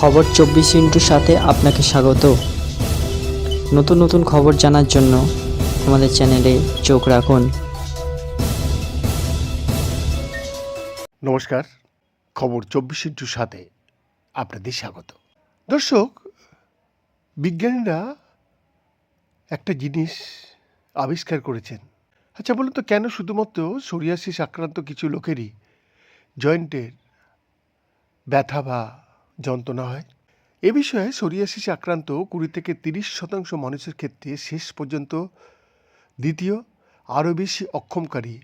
খবর চব্বিশ ইন্টুর সাথে আপনাকে স্বাগত। নতুন নতুন খবর জানার জন্য আমাদের চ্যানেলে চোখ রাখুন। নমস্কার, খবর চব্বিশ ইন্টুর সাথে আপনাদের স্বাগত। দর্শক, বিজ্ঞানীরা একটা জিনিস আবিষ্কার করেছেন। আচ্ছা বলুন তো, কেন শুধুমাত্র সোরিয়াসিস আক্রান্ত কিছু লোকেরই জয়েন্টের ব্যথা বা যন্ত্রণা হয়। এ বিষয়ে সোরিয়াসিস আক্রান্ত কুড়ি থেকে তিরিশ শতাংশ মানুষের ক্ষেত্রে শেষ পর্যন্ত দ্বিতীয় আরও বেশি অক্ষমকারী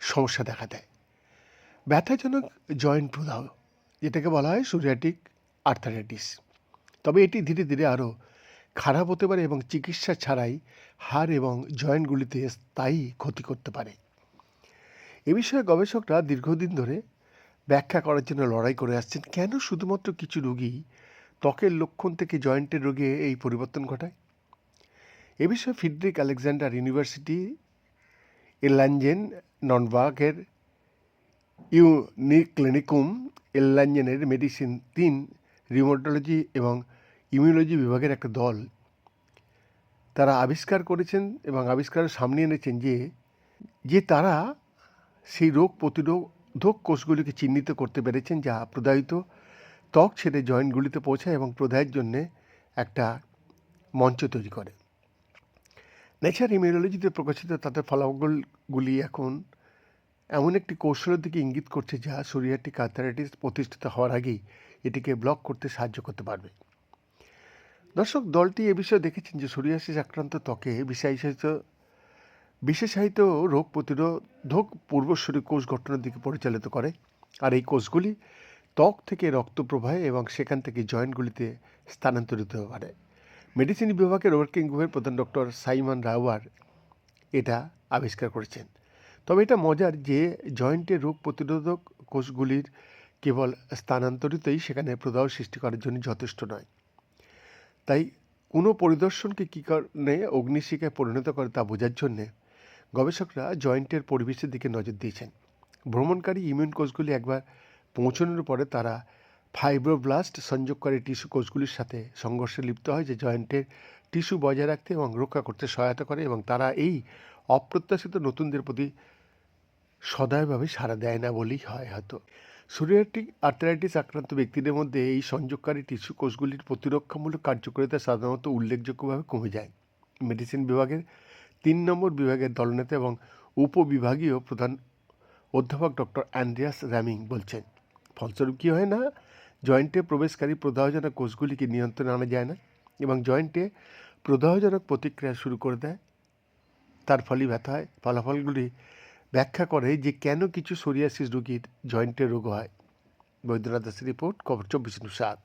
সমস্যা দেখা দেয়। ব্যথাজনক জয়েন্ট প্রদাহ, যেটাকে বলা হয় সোরিয়াটিক আর্থারাইটিস। তবে এটি ধীরে ধীরে আরও খারাপ হতে পারে এবং চিকিৎসা ছাড়াই হাড় এবং জয়েন্টগুলিতে স্থায়ী ক্ষতি করতে পারে। এ বিষয়ে গবেষকরা দীর্ঘদিন ধরে ব্যাখ্যা করার জন্য লড়াই করে আসছেন, কেন শুধুমাত্র কিছু রোগী ত্বকের লক্ষণ থেকে জয়েন্টের রোগে এই পরিবর্তন ঘটায়? এ বিষয়ে ফিডরিক আলেকজান্ডার ইউনিভার্সিটি, এলাঞ্জেন ননবার্গের ইউনিক্লিনিকুম এল্লাঞ্জেনের মেডিসিন তিন রিমোটোলজি এবং ইমিউনোলজি বিভাগের একটা দল। তারা আবিষ্কার করেছেন এবং আবিষ্কারের সামনে এনেছেন যে যে তারা সেই রোগ প্রতিরোধক কোষগুলিকে চিহ্নিত করতে পেরেছেন, যা প্রদাহিত ত্বক ছেড়ে জয়েন্টগুলিতে পৌঁছায় এবং প্রদাহের জন্যে একটা মঞ্চ তৈরি করে। নেচার ইমিউনোলজিতে প্রকাশিত তাদের ফলাফলগুলি এখন এমন একটি কৌশলের দিকে ইঙ্গিত করছে, যা সোরিয়াটিক আর্থারাইটিস প্রতিষ্ঠিত হওয়ার আগেই এটিকে ব্লক করতে সাহায্য করতে পারবে। দর্শক, দলটি এ বিষয়ে দেখেছেন যে সোরিয়াসিস আক্রান্ত ত্বকে বিশেষায়িত বিশেষায়িত রোগ প্রতিরোধক পূর্বশ্বরী কোষ গঠনের দিকে পরিচালিত করে। আর এই কোষগুলি ত্বক থেকে রক্ত প্রবাহে এবং সেখান থেকে জয়েন্টগুলিতে স্থানান্তরিত হতে পারে। মেডিসিন বিভাগের ওয়ার্কিং গ্রুপের প্রধান ডক্টর সাইমন রাওয়ার এটা আবিষ্কার করেছেন। তবে এটা মজার যে জয়েন্টের রোগ প্রতিরোধক কোষগুলির কেবল স্থানান্তরিতই সেখানে প্রদাহ সৃষ্টি করার জন্য যথেষ্ট নয়। তাই কোনো পরিদর্শনকে কী কারণে অগ্নিশিকায় পরিণত করে তা বোঝার জন্যে গবেষকরা জয়েন্টের পরিবেশের দিকে নজর দিয়েছেন। ভ্রমণকারী ইমিউন কোষগুলি একবার পৌঁছানোর পরে তারা ফাইব্রোব্লাস্ট সংযোগকারী টিস্যু কোষগুলির সাথে সংঘর্ষে লিপ্ত হয়, যে জয়েন্টের টিস্যু বজায় রাখতে এবং রক্ষা করতে সহায়তা করে এবং তারা এই অপ্রত্যাশিত নতুনদের প্রতি সদয়ভাবে সাড়া দেয় না বলেই হয় হয়তো। সোরিয়াটিক আর্থারাইটিস আক্রান্ত ব্যক্তিদের মধ্যে এই সংযোগকারী টিস্যু কোষগুলির প্রতিরক্ষামূলক কার্যকারিতা সাধারণত উল্লেখযোগ্যভাবে কমে যায়। মেডিসিন বিভাগের তিন নম্বর বিভাগের দলনেতা এবং উপবিভাগীয় প্রধান অধ্যাপক ডক্টর অ্যান্ড্রিয়াস র্যামিং বলছেন, ফলস্বরূপ কী হয় না? জয়েন্টে প্রবেশকারী প্রদাহজনক কোষগুলিকে নিয়ন্ত্রণে আনা যায় না এবং জয়েন্টে প্রদাহজনক প্রতিক্রিয়া শুরু করে দেয়। তার ফলে ব্যথা হয় ফলাফলগুলি ব্যাখ্যা করে যে কেন কিছু সোরিয়াসিস রোগীর জয়েন্টের রোগ হয়। বৈদ্যনাথ দাসের রিপোর্ট, খবর চব্বিশ সাত।